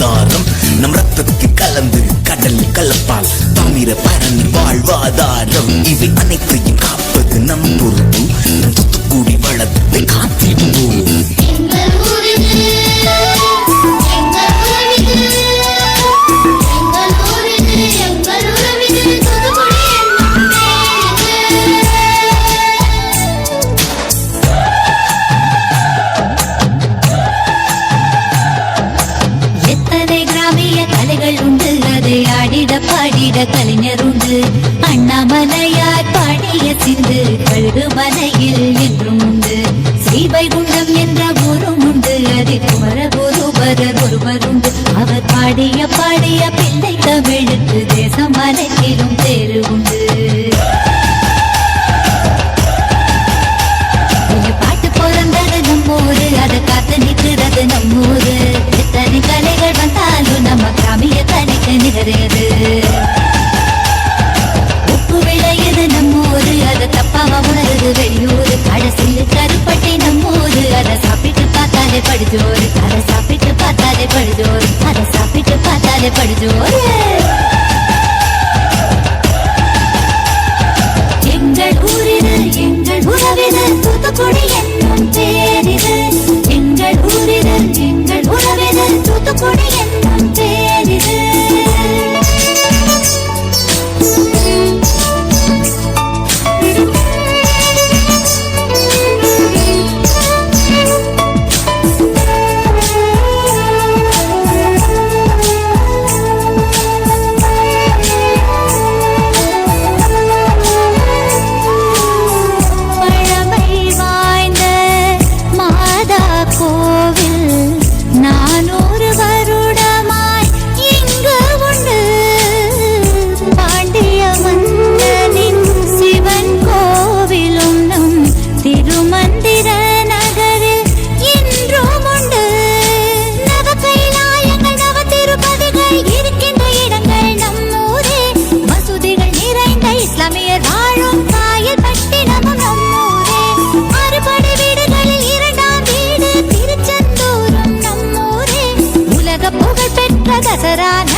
ஆதாரம் நம் ரத்தத்தில் கலந்து கடல் கலப்பால். தாமிர பரணி வாழ்வாதாரம். இவை அனைத்தையும் காப்பது நம் பொருள். எத்தனை கிராமிய கலைகள் உண்டு. அதை ஆடிட பாடிட கலைஞர் உண்டு. அண்ணாமலையார் பாடிய சிந்து கழுகு மலையில் என்றும் உண்டு. ஸ்ரீவைகுண்டம் என்ற ஒரு ദസറാൻ